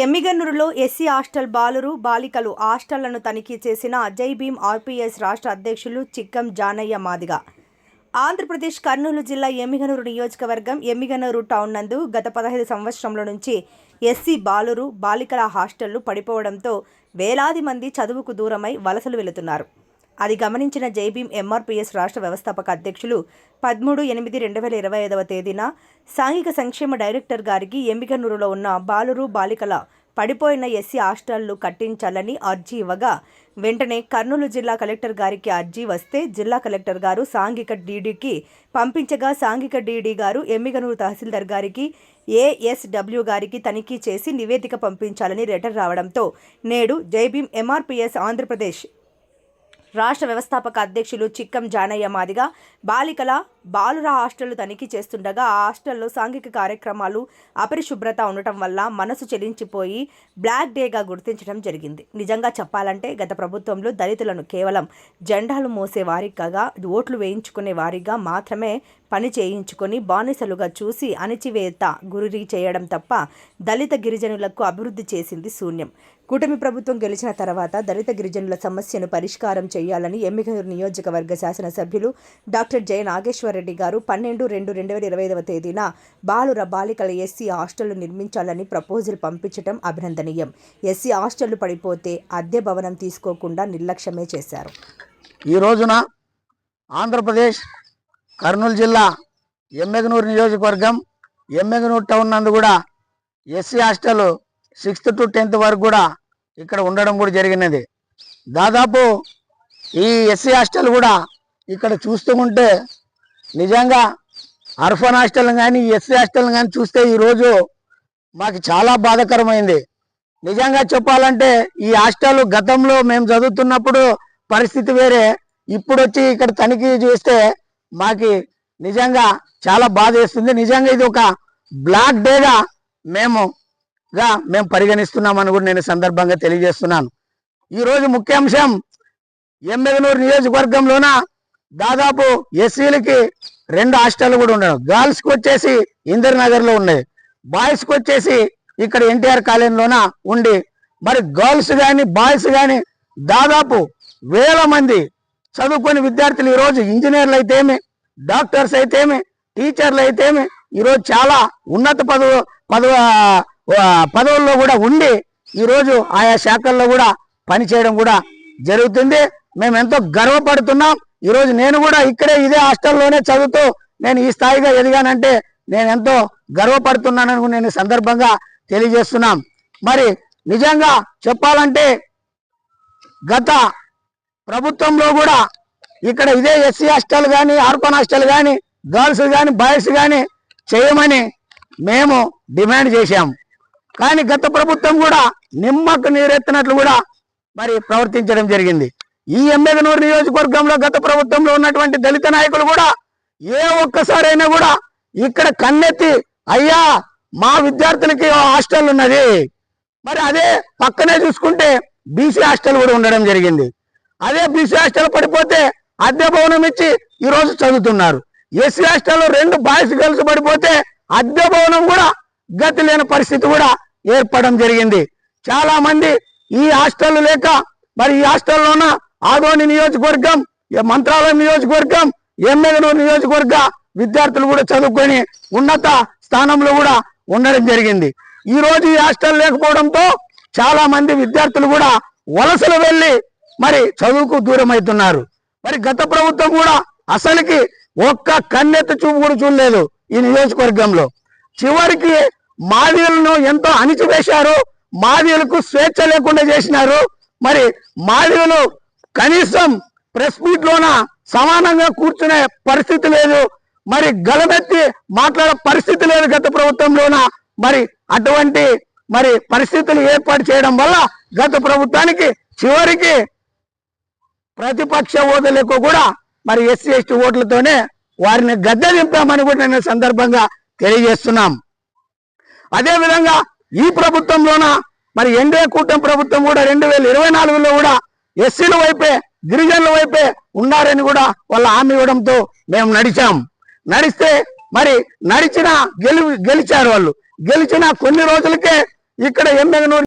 ఎమ్మిగన్నూరులో SC hostel బాలురు బాలికలు హాస్టళ్ళను తనిఖీ చేసిన జై భీమ్ ఆర్పీఎస్ రాష్ట్ర అధ్యక్షులు చిక్కం జానయ్య మాదిగ. ఆంధ్రప్రదేశ్ కర్నూలు జిల్లా ఎమ్మిగనూరు నియోజకవర్గం ఎమ్మిగనూరు టౌన్ నందు గత పదహైదు సంవత్సరంలో నుంచి ఎస్సీ బాలురు బాలికల హాస్టళ్ళు పడిపోవడంతో వేలాది మంది చదువుకు దూరమై వలసలు వెళుతున్నారు. అది గమనించిన జైభీం ఎంఆర్పీఎస్ రాష్ట్ర వ్యవస్థాపక అధ్యక్షులు పదమూడు ఎనిమిది రెండు వేల ఇరవై ఐదవ తేదీన సాంఘిక సంక్షేమ డైరెక్టర్ గారికి ఎంబికనూరులో ఉన్న బాలురు బాలికల పడిపోయిన ఎస్సీ హాస్టళ్ళు కట్టించాలని అర్జీ ఇవ్వగా వెంటనే కర్నూలు జిల్లా కలెక్టర్ గారికి అర్జీ వస్తే జిల్లా కలెక్టర్ గారు సాంఘిక డీడీకి పంపించగా సాంఘిక డీడీ గారు ఎమ్మిగనూరు తహసీల్దార్ గారికి ఏఎస్డబ్ల్యూ గారికి తనిఖీ చేసి నివేదిక పంపించాలని లెటర్ రావడంతో నేడు జైభీం ఎంఆర్పీఎస్ ఆంధ్రప్రదేశ్ రాష్ట్ర వ్యవస్థాపక అధ్యక్షులు చిక్కం జానయ్య మాదిగా బాలికల బాలుర హాస్టళ్ళు తనిఖీ చేస్తుండగా ఆ హాస్టల్లో సాంఘిక కార్యక్రమాలు అపరిశుభ్రత ఉండటం వల్ల మనసు చెలించిపోయి బ్లాక్ డేగా గుర్తించడం జరిగింది. నిజంగా చెప్పాలంటే గత ప్రభుత్వంలో దళితులను కేవలం జెండాలు మోసే వారిగా ఓట్లు వేయించుకునే వారిగా మాత్రమే పని చేయించుకొని బానిసలుగా చూసి అణిచివేత గురి చేయడం తప్ప దళిత గిరిజనులకు అభివృద్ధి చేసింది శూన్యం. కూటమి ప్రభుత్వం గెలిచిన తర్వాత దళిత గిరిజనుల సమస్యను పరిష్కారం చేయాలని ఎమ్మిగనూరు నియోజకవర్గ శాసనసభ్యులు డాక్టర్ జయ రెడ్డి గారు పన్నెండు రెండు రెండు వేల ఇరవై ఐదవ తేదీన బాలుర బాలికల ఎస్సీ హాస్టళ్ళు నిర్మించాలని ప్రపోజల్ పంపించడం అభినందనీయం. ఎస్సీ హాస్టళ్ళు పడిపోతే అద్దె భవనం తీసుకోకుండా నిర్లక్ష్యమే చేశారు. ఈ రోజున ఆంధ్రప్రదేశ్ కర్నూలు జిల్లా ఎమ్మెగనూరు నియోజకవర్గం ఎమ్మెగనూరు టౌన్ నందు కూడా SC hostel sixth to tenth వరకు కూడా ఇక్కడ ఉండడం కూడా జరిగినది. దాదాపు ఈ ఎస్సీ హాస్టల్ కూడా ఇక్కడ చూస్తూ ఉంటే నిజంగా అర్ఫన్ హాస్టల్ని కానీ ఎస్సీ హాస్టల్ని కానీ చూస్తే ఈరోజు మాకు చాలా బాధాకరమైంది. నిజంగా చెప్పాలంటే ఈ హాస్టల్ గతంలో మేము చదువుతున్నప్పుడు పరిస్థితి వేరే. ఇప్పుడు వచ్చి ఇక్కడ తనిఖీ చేస్తే మాకి నిజంగా చాలా బాధ వేస్తుంది. నిజంగా ఇది ఒక బ్లాక్ డేగా మేము గా మేము పరిగణిస్తున్నామని కూడా నేను సందర్భంగా తెలియజేస్తున్నాను. ఈరోజు రోజు ముఖ్యాంశం ఎమ్మెగనూరు నియోజకవర్గంలోన దాదాపు ఎస్సీలకి రెండు హాస్టల్ కూడా ఉండడం గర్ల్స్కి వచ్చేసి ఇందిరనగర్లో ఉన్నాయి. బాయ్స్కి వచ్చేసి ఇక్కడ ఎన్టీఆర్ కాలేజీలోన ఉండి మరి గర్ల్స్ కానీ బాయ్స్ కానీ దాదాపు వేల మంది చదువుకుని విద్యార్థులు ఈరోజు ఇంజనీర్లు అయితేమి డాక్టర్స్ అయితేమి టీచర్లు అయితేమి ఈరోజు చాలా ఉన్నత పదవు పదవ పదవుల్లో కూడా ఉండి ఈరోజు ఆయా శాఖల్లో కూడా పనిచేయడం కూడా జరుగుతుంది. మేము ఎంతో గర్వపడుతున్నాం. ఈరోజు నేను కూడా ఇక్కడే ఇదే హాస్టల్లోనే చదువుతూ నేను ఈ స్థాయిగా ఎదిగానంటే నేను ఎంతో గర్వపడుతున్నానని నేను సందర్భంగా తెలియజేస్తున్నాం. మరి నిజంగా చెప్పాలంటే గత ప్రభుత్వంలో కూడా ఇక్కడ ఇదే ఎస్సీ హాస్టల్ కానీ ఆర్పన్ హాస్టల్ కానీ గర్ల్స్ కానీ బాయ్స్ కానీ చేయమని మేము డిమాండ్ చేశాము కానీ గత ప్రభుత్వం కూడా నిమ్మకు నీరెత్తినట్లు కూడా మరి ప్రవర్తించడం జరిగింది. ఈ ఎమ్మెగనూరు నియోజకవర్గంలో గత ప్రభుత్వంలో ఉన్నటువంటి దళిత నాయకులు కూడా ఏ ఒక్కసారైనా కూడా ఇక్కడ కన్నెత్తి అయ్యా మా విద్యార్థులకి హాస్టల్ ఉన్నది. మరి అదే పక్కనే చూసుకుంటే బీసీ హాస్టల్ కూడా ఉండడం జరిగింది. అదే బీసీ హాస్టల్ పడిపోతే అద్దె భవనం ఇచ్చి ఈరోజు చదువుతున్నారు. ఎస్సీ హాస్టల్లో రెండు బాయ్స్ గర్ల్స్ పడిపోతే అద్దె భవనం కూడా గతి లేని పరిస్థితి కూడా ఏర్పడడం జరిగింది. చాలా మంది ఈ హాస్టల్ లేక మరి ఈ హాస్టల్లోన ఆదోని నియోజకవర్గం మంత్రాలయం నియోజకవర్గం ఎమ్మెగనూరు నియోజకవర్గ విద్యార్థులు కూడా చదువుకొని ఉన్నత స్థానంలో కూడా ఉండడం జరిగింది. ఈ రోజు ఈ హాస్టల్ లేకపోవడంతో చాలా మంది విద్యార్థులు కూడా వలసలు వెళ్ళి మరి చదువుకు దూరం అవుతున్నారు. మరి గత ప్రభుత్వం కూడా అసలుకి ఒక్క కన్నెత్త చూపు కూడా చూడలేదు ఈ నియోజకవర్గంలో. చివరికి మాదిలను ఎంతో అణిచివేశారు మాదిలకు స్వేచ్ఛ లేకుండా చేసినారు. మరి మాదిలు కనీసం ప్రెస్ మీట్ లోన సమానంగా కూర్చునే పరిస్థితి లేదు. మరి గలమెత్తి మాట్లాడే పరిస్థితి లేదు గత ప్రభుత్వంలోన మరి అటువంటి మరి పరిస్థితులు ఏర్పాటు చేయడం వల్ల గత ప్రభుత్వానికి చివరికి ప్రతిపక్ష ఓదలకు కూడా మరి ఎస్సీ ఎస్టీ ఓట్లతోనే వారిని గద్దె దింపామని కూడా నేను సందర్భంగా తెలియజేస్తున్నాం. అదేవిధంగా ఈ ప్రభుత్వంలోన మరి ఎన్డీఏ కూటమి ప్రభుత్వం కూడా రెండు వేల ఇరవై నాలుగులో కూడా ఎస్సీల వైపే గిరిజనుల వైపే ఉన్నారని కూడా వాళ్ళ హామీ ఇవ్వడంతో మేము నడిచాం. నడిస్తే మరి నడిచిన గెలి గెలిచారు వాళ్ళు. గెలిచిన కొన్ని రోజులకే ఇక్కడ ఎమ్మెగనూరు